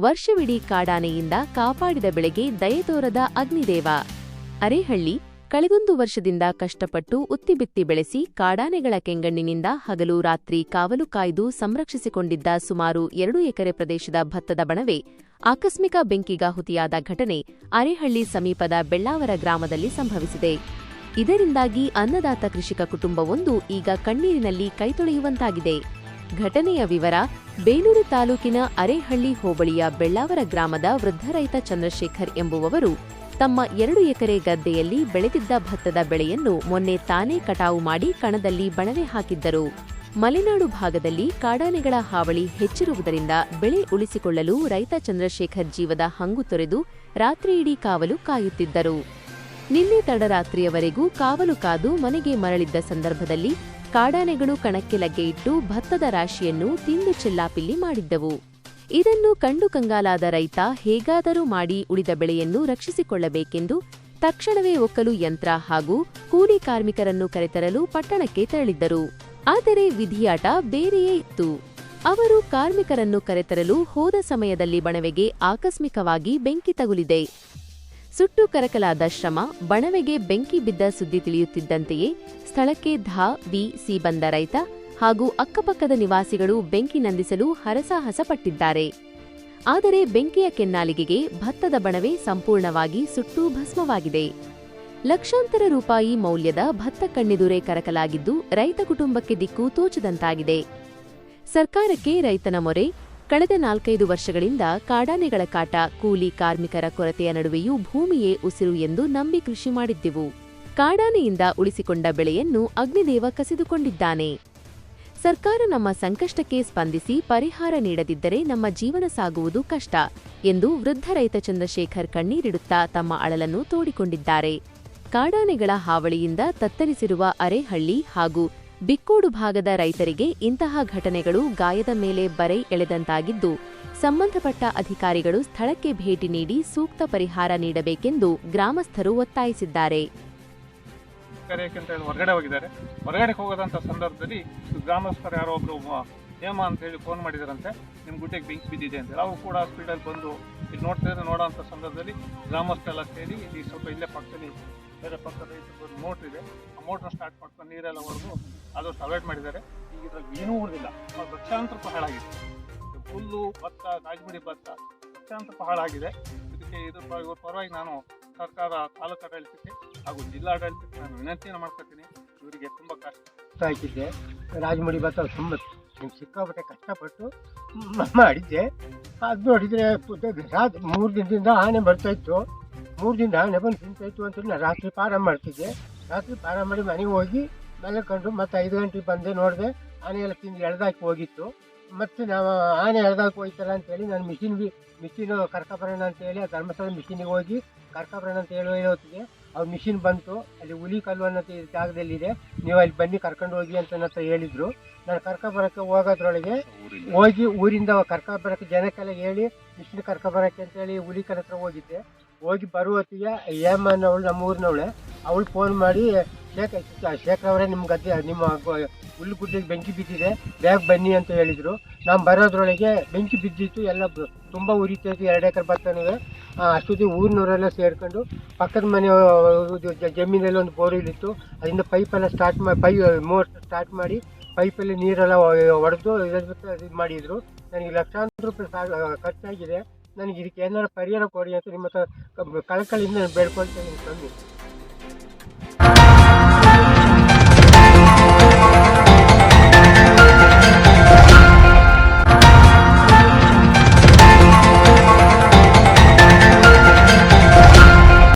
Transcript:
ವರ್ಷವಿಡೀ ಕಾಡಾನೆಯಿಂದ ಕಾಪಾಡಿದ ಬೆಳೆಗೆ ದಯೆತೋರದ ಅಗ್ನಿದೇವ. ಅರೇಹಳ್ಳಿ ಕಳೆದೊಂದು ವರ್ಷದಿಂದ ಕಷ್ಟಪಟ್ಟು ಉತ್ತಿಬಿತ್ತಿ ಬೆಳೆಸಿ ಕಾಡಾನೆಗಳ ಕೆಂಗಣ್ಣಿನಿಂದ ಹಗಲು ರಾತ್ರಿ ಕಾವಲು ಕಾಯ್ದು ಸಂರಕ್ಷಿಸಿಕೊಂಡಿದ್ದ ಸುಮಾರು ಎರಡು ಎಕರೆ ಪ್ರದೇಶದ ಭತ್ತದ ಬಣವೆ, ಆಕಸ್ಮಿಕ ಬೆಂಕಿಗಾಹುತಿಯಾದ ಘಟನೆ ಅರೇಹಳ್ಳಿ ಸಮೀಪದ ಬೆಳ್ಳಾವರ ಗ್ರಾಮದಲ್ಲಿ ಸಂಭವಿಸಿದೆ. ಇದರಿಂದಾಗಿ ಅನ್ನದಾತ ಕೃಷಿಕ ಕುಟುಂಬವೊಂದು ಈಗ ಕಣ್ಣೀರಿನಲ್ಲಿ ಕೈತೊಳೆಯುವಂತಾಗಿದೆ ಘಟನೆಯ ವಿವರ, ಬೇಲೂರು ತಾಲೂಕಿನ ಅರೇಹಳ್ಳಿ ಹೋಬಳಿಯ ಬೆಳ್ಳಾವರ ಗ್ರಾಮದ ವೃದ್ಧ ರೈತ ಚಂದ್ರಶೇಖರ್ ಎಂಬುವವರು ತಮ್ಮ ಎರಡು ಎಕರೆ ಗದ್ದೆಯಲ್ಲಿ ಬೆಳೆದಿದ್ದ ಭತ್ತದ ಬೆಳೆಯನ್ನು ಮೊನ್ನೆ ತಾನೇ ಕಟಾವು ಮಾಡಿ ಕಣದಲ್ಲಿ ಬಣವೆ ಹಾಕಿದ್ದರು. ಮಲೆನಾಡು ಭಾಗದಲ್ಲಿ ಕಾಡಾನೆಗಳ ಹಾವಳಿ ಹೆಚ್ಚಿರುವುದರಿಂದ ಬೆಳೆ ಉಳಿಸಿಕೊಳ್ಳಲು ರೈತ ಚಂದ್ರಶೇಖರ್ ಜೀವದ ಹಂಗು ತೊರೆದು ರಾತ್ರಿಯಿಡೀ ಕಾವಲು ಕಾಯುತ್ತಿದ್ದರು. ನಿನ್ನೆ ತಡರಾತ್ರಿಯವರೆಗೂ ಕಾವಲು ಕಾದು ಮನೆಗೆ ಮರಳಿದ್ದ ಸಂದರ್ಭದಲ್ಲಿ ಕಾಡಾನೆಗಳು ಕಣಕ್ಕೆ ಲಗ್ಗೆ ಇಟ್ಟು ಭತ್ತದ ರಾಶಿಯನ್ನು ತಿಂದು ಚೆಲ್ಲಾಪಿಲ್ಲಿ ಮಾಡಿದ್ದವು. ಇದನ್ನು ಕಂಡು ಕಂಗಾಲಾದ ರೈತ ಹೇಗಾದರೂ ಮಾಡಿ ಉಳಿದ ಬೆಳೆಯನ್ನು ರಕ್ಷಿಸಿಕೊಳ್ಳಬೇಕೆಂದು ತಕ್ಷಣವೇ ಒಕ್ಕಲು ಯಂತ್ರ ಹಾಗೂ ಕೂಲಿ ಕಾರ್ಮಿಕರನ್ನು ಕರೆತರಲು ಪಟ್ಟಣಕ್ಕೆ ತೆರಳಿದ್ದರು. ಆದರೆ ವಿಧಿಯಾಟ ಬೇರೆಯೇ ಇತ್ತು. ಅವರು ಕಾರ್ಮಿಕರನ್ನು ಕರೆತರಲು ಹೋದ ಸಮಯದಲ್ಲಿ ಬಣವೆಗೆ ಆಕಸ್ಮಿಕವಾಗಿ ಬೆಂಕಿ ತಗುಲಿದೆ. ಸುಟ್ಟು ಕರಕಲಾದ ಶ್ರಮ, ಬಣವೆಗೆ ಬೆಂಕಿ ಬಿದ್ದ ಸುದ್ದಿ ತಿಳಿಯುತ್ತಿದ್ದಂತೆಯೇ ಸ್ಥಳಕ್ಕೆ ಧಾ, ವಿ, ಸಿ ಬಂದ ರೈತ ಹಾಗೂ ಅಕ್ಕಪಕ್ಕದ ನಿವಾಸಿಗಳು ಬೆಂಕಿ ನಂದಿಸಲು ಹರಸಾಹಸ ಪಟ್ಟಿದ್ದಾರೆ. ಆದರೆ ಬೆಂಕಿಯ ಕೆನ್ನಾಲಿಗೆಗೆ ಭತ್ತದ ಬಣವೆ ಸಂಪೂರ್ಣವಾಗಿ ಸುಟ್ಟು ಭಸ್ಮವಾಗಿದೆ. ಲಕ್ಷಾಂತರ ರೂಪಾಯಿ ಮೌಲ್ಯದ ಭತ್ತ ಕಣ್ಣಿದುರೆ ಕರಕಲಾಗಿದ್ದು ರೈತ ಕುಟುಂಬಕ್ಕೆ ದಿಕ್ಕು ತೋಚದಂತಾಗಿದೆ. ಸರ್ಕಾರಕ್ಕೆ ರೈತನ ಮೊರೆ ಕಳೆದ ನಾಲ್ಕೈದು ವರ್ಷಗಳಿಂದ ಕಾಡಾನೆಗಳ ಕಾಟ, ಕೂಲಿ ಕಾರ್ಮಿಕರ ಕೊರತೆಯ ನಡುವೆಯೂ ಭೂಮಿಯೇ ಉಸಿರು ಎಂದು ನಂಬಿ ಕೃಷಿ ಮಾಡಿದ್ದೆವು. ಕಾಡಾನೆಯಿಂದ ಉಳಿಸಿಕೊಂಡ ಬೆಳೆಯನ್ನು ಅಗ್ನಿದೇವ ಕಸಿದುಕೊಂಡಿದ್ದಾನೆ. ಸರ್ಕಾರ ನಮ್ಮ ಸಂಕಷ್ಟಕ್ಕೆ ಸ್ಪಂದಿಸಿ ಪರಿಹಾರ ನೀಡದಿದ್ದರೆ ನಮ್ಮ ಜೀವನ ಸಾಗುವುದು ಕಷ್ಟ ಎಂದು ವೃದ್ಧ ರೈತ ಚಂದ್ರಶೇಖರ್ ಕಣ್ಣೀರಿಡುತ್ತಾ ತಮ್ಮ ಅಳಲನ್ನು ತೋಡಿಕೊಂಡಿದ್ದಾರೆ. ಕಾಡಾನೆಗಳ ಹಾವಳಿಯಿಂದ ತತ್ತರಿಸಿರುವ ಅರೆಹಳ್ಳಿ ಹಾಗೂ ಬಿಕ್ಕೋಡು ಭಾಗದ ರೈತರಿಗೆ ಇಂತಹ ಘಟನೆಗಳು ಗಾಯದ ಮೇಲೆ ಬರೆ ಎಳೆದಂತಾಗಿದ್ದು, ಸಂಬಂಧಪಟ್ಟ ಅಧಿಕಾರಿಗಳು ಸ್ಥಳಕ್ಕೆ ಭೇಟಿ ನೀಡಿ ಸೂಕ್ತ ಪರಿಹಾರ ನೀಡಬೇಕೆಂದು ಗ್ರಾಮಸ್ಥರು ಒತ್ತಾಯಿಸಿದ್ದಾರೆ. ಹೊರಗಡೆ ಹೋಗಿದ್ದಾರೆ. ಹೊರಗಡೆ ಹೋಗದಂತ ಸಂದರ್ಭದಲ್ಲಿ ಗ್ರಾಮಸ್ಥರು ಯಾರೋ ಒಬ್ರು ಹೇಮ ಅಂತ ಹೇಳಿ ಫೋನ್ ಮಾಡಿದಾರಂತೆ. ನಿಮ್ಮ ಗುಡ್ಡೆಗೆ ಬೆಂಕಿ ಬಿದ್ದಿದೆ ಅಂತೇಳಿ ಅವರು ಕೂಡ ಸ್ಪೀಡಲ್ಲಿ ಬಂದು ಇಲ್ಲಿ ನೋಡ್ತಿದ್ರೆ, ನೋಡೋ ಸಂದರ್ಭದಲ್ಲಿ ಗ್ರಾಮಸ್ಥರೆಲ್ಲ ಸೇರಿ ಸ್ವಲ್ಪ ಇಲ್ಲೇ ಪಕ್ಕದಲ್ಲಿ ಬೇರೆ ಪಕ್ಕದ ಒಂದು ಮೋಟ್ರ್ ಇದೆ. ಆ ಮೋಟ್ರ್ ಸ್ಟಾರ್ಟ್ ಮಾಡ್ಕೊಂಡು ನೀರೆಲ್ಲ ಹೊಡೆದು ಆದಷ್ಟು ಅವಾಯ್ಡ್ ಮಾಡಿದ್ದಾರೆ. ಈಗ ಇದ್ರಲ್ಲಿ ಏನೂ ಉಳಿದಿಲ್ಲ. ಲಕ್ಷಾಂತರ ಹಾಳಾಗಿದೆ ಹುಲ್ಲು ಭತ್ತ ರಾಜಮುಡಿ ಭತ್ತ ಲಕ್ಷಾಂತರ ಹಾಳಾಗಿದೆ ಇದಕ್ಕೆ ಇದ್ರ ಪರವಾಗಿ ನಾನು ಸರ್ಕಾರ ತಾಲೂಕು ಆಡಳಿತಕ್ಕೆ ಹಾಗೂ ಜಿಲ್ಲಾಡಳಿತಕ್ಕೆ ನಾನು ವಿನಂತಿಯನ್ನು ಮಾಡ್ಕೊತೀನಿ ಇವರಿಗೆ ತುಂಬ ಕಷ್ಟ ಹಾಕಿದ್ದೆ ರಾಜಮಡಿ ಭತ್ತ ತುಂಬ ಸಿಕ್ಕಾಪಟ್ಟೆ ಕಷ್ಟಪಟ್ಟು ಮಾಡಿದ್ದೆ. ಅದು ನೋಡಿದರೆ ಮೂರು ದಿನದಿಂದ ಆನೆ ಬರ್ತಾ ಇತ್ತು. ಮೂರು ದಿನ ಲೆಬನ್ ಬಂದು ಆಯಿತು ಅಂತ ಅಂತೇಳಿ ನಾನು ರಾತ್ರಿ ಪಾರ ಮಾಡ್ತಿದ್ದೆ. ರಾತ್ರಿ ಪಾರ ಮಾಡಿ ಮನೆಗೆ ಹೋಗಿ ಮಲ್ಕೊಂಡು ಮತ್ತೆ ಐದು ಗಂಟೆಗೆ ಬಂದೆ ನೋಡಿದೆ. ಆನೆ ಎಲ್ಲ ತಿಂದು ಎಳ್ದಾಕಿ ಹೋಗಿತ್ತು. ಮತ್ತೆ ನಾವು ಆನೆ ಎಳ್ದಾಕಿ ಹೋಯ್ತಲ್ಲ ಅಂತೇಳಿ ನಾನು ಮಿಷಿನ್ ಬಿ ಮಿಷಿನ್ ಕರ್ಕೊಬರೋಣ ಅಂತೇಳಿ ಆ ಧರ್ಮಸ್ಥಳ ಮಿಷಿನಿಗೆ ಹೋಗಿ ಕರ್ಕೊಬರೋಣ ಅಂತ ಹೇಳುವ ಹೊತ್ತಿಗೆ ಅವ್ರು ಮಿಷಿನ್ ಬಂತು. ಅಲ್ಲಿ ಹುಲಿ ಕಲ್ಲು ಅನ್ನೋ ಜಾಗದಲ್ಲಿದೆ. ನೀವು ಅಲ್ಲಿ ಬನ್ನಿ ಕರ್ಕೊಂಡು ಹೋಗಿ ಅಂತ ನನ್ನ ಹತ್ರ ಹೇಳಿದ್ರು. ನಾನು ಕರ್ಕೊಬರೋಕ್ಕೆ ಹೋಗೋದ್ರೊಳಗೆ ಹೋಗಿ ಊರಿಂದ ಕರ್ಕೊಬರೋಕ್ಕೆ ಜನಕ್ಕೆಲ್ಲ ಹೇಳಿ ಮಿಷಿನ್ ಕರ್ಕೊಬರೋಕ್ಕೆ ಅಂತೇಳಿ ಹುಲಿ ಕಲ್ ಹತ್ರ ಹೋಗಿದ್ದೆ. ಹೋಗಿ ಬರುವ ಹೊತ್ತಿಗೆ ಹೇಮನ್ನವಳು ನಮ್ಮ ಊರಿನವಳೆ ಅವಳು ಫೋನ್ ಮಾಡಿ, ಶೇಖ, ಶೇಖರ್ ಅವರೇ ನಿಮ್ಮ ಗದ್ದೆ, ನಿಮ್ಮ ಹುಲ್ಲು ಗುಡ್ಡೆಗೆ ಬೆಂಕಿ ಬಿದ್ದಿದೆ, ಬೇಗ ಬನ್ನಿ ಅಂತ ಹೇಳಿದರು. ನಾವು ಬರೋದ್ರೊಳಗೆ ಬೆಂಕಿ ಬಿದ್ದಿತ್ತು, ಎಲ್ಲ ತುಂಬ ಉರಿತೈತಿ ಎರಡು ಎಕರೆ ಭತ್ತನೂ ಅಷ್ಟೊತ್ತಿಗೆ ಊರಿನವರೆಲ್ಲ ಸೇರ್ಕೊಂಡು ಪಕ್ಕದ ಮನೆ ಜಮೀನಲ್ಲಿ ಒಂದು ಬೋರಿಲಿತ್ತು ಅದರಿಂದ ಪೈಪೆಲ್ಲ ಸ್ಟಾರ್ಟ್ ಮಾಡಿ ಪೈ ಮೋಟರ್ ಸ್ಟಾರ್ಟ್ ಮಾಡಿ ಪೈಪಲ್ಲಿ ನೀರೆಲ್ಲ ಹೊಡೆದು ಇದು ಮಾಡಿದರು. ನನಗೆ ಲಕ್ಷಾಂತರ ರೂಪಾಯಿ ಖರ್ಚಾಗಿದೆ. ನನಗೆ ಇದಕ್ಕೆ ಏನಾದ್ರು ಪರಿಹಾರ ಕೊಡಿ ಅಂತ ನಿಮ್ಮ ಹತ್ರ ಕಳಕಳಿಯಿಂದ ನಾನು ಬೇಡ್ಕೊಳ್ತಾ ಇದ್ದೀನಿ ಸ್ವಾಮಿ